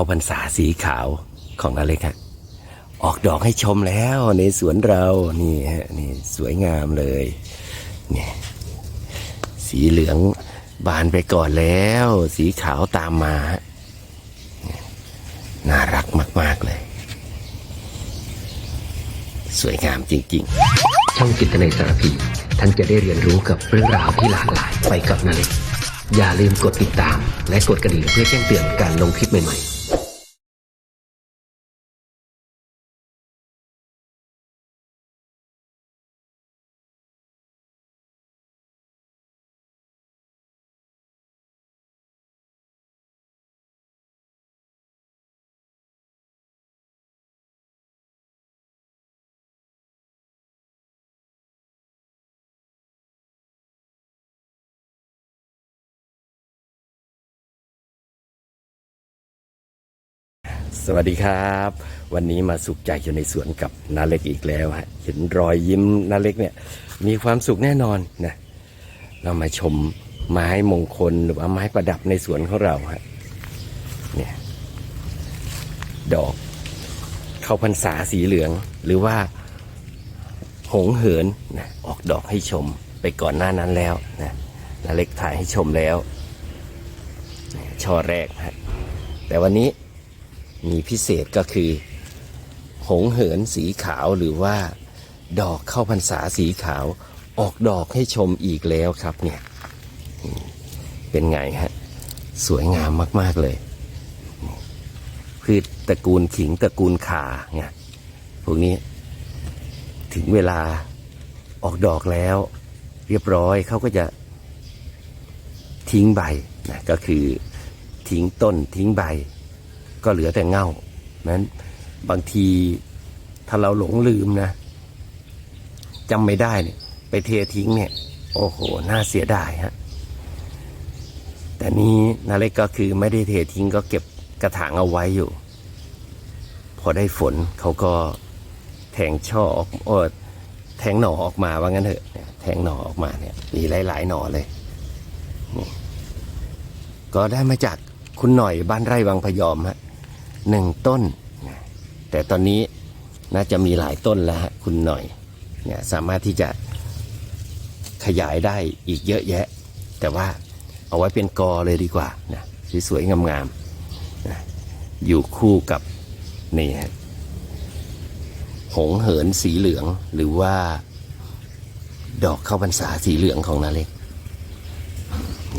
าพรรษาสีขาวของนาเล็กฮะออกดอกให้ชมแล้วในสวนเรา นี่ฮะ นี่สวยงามเลยเนี่ยสีเหลืองบานไปก่อนแล้ว สีขาวตามมาฮะเนี่ยน่ารักมาก ๆ เลย สวยงามจริง ๆ ช่องจิตในสารพี ท่านจะได้เรียนรู้กับเรื่องราวที่หลากหลายไปกับนาเล็กอย่าลืมกดติดตาม และกดกระดิ่งเพื่อแจ้งเตือนการลงคลิปใหม่ ๆ สวัสดีครับ วันนี้มาสุขใจอยู่ในสวนกับนาเล็กอีกแล้วฮะเห็นรอยยิ้มนาเล็กเนี่ย มีความสุขแน่นอนนะเรามาชมไม้มงคลหรือว่าไม้ประดับในสวนของเราฮะเนี่ยดอกเข้าพรรษาสีเหลือง หรือว่าหงเหินนะออกดอกให้ชมไปก่อนหน้านั้นแล้วนะนาเล็กถ่ายให้ชมแล้วช่อแรกฮะแต่วันนี้ มีพิเศษก็คือ หงเหินสีขาวหรือว่า ดอกเข้าพรรษาสีขาว ออกดอกให้ชมอีกแล้วครับเนี่ยเป็นไงฮะ สวยงามมาก ๆ เลยพืชตระกูลขิงตระกูลขาเนี่ยพวกนี้ ถึงเวลาออกดอกแล้ว เรียบร้อยเขาก็จะทิ้งใบนะก็คือทิ้งต้นทิ้งใบ ก็เหลือแต่เงานั้นบางทีถ้าเราหลงลืมนะจำไม่ได้เนี่ย ไปเททิ้งเนี่ย โอ้โห น่าเสียดายฮะ แต่นี้นาเล็กก็คือไม่ได้เททิ้งก็เก็บกระถางเอาไว้อยู่ พอได้ฝนเขาก็แทงช่อออกอ้แทงหน่อออกมาว่างั้นเถอะ แทงหน่อออกมาเนี่ย มีหลายๆหน่อเลยนี่ก็ได้มาจากคุณหน่อยบ้านไร่วังพยอมฮะ หนึ่งต้นนะแต่ตอนนี้น่าจะมีหลายต้นแล้วคุณหน่อยเนี่ยสามารถที่จะขยายได้อีกเยอะแยะ แต่ว่าเอาไว้เป็นกอเลยดีกว่านะสวยๆงามๆนะอยู่คู่กับนี่ฮะหงเหินสีเหลืองหรือว่า ดอกข้าวพรรษาสีเหลืองของนาเล็ก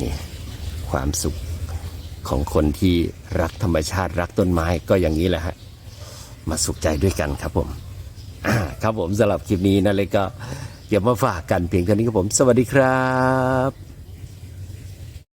นี่ความสุข ของคนที่รักธรรมชาติรักต้นไม้ก็อย่างนี้แหละฮะมาสุขใจด้วยกันครับผมครับผมสำหรับคลิปนี้นะเลยก็เก็บมาฝากกันเพียงเท่านี้ครับผม สวัสดีครับ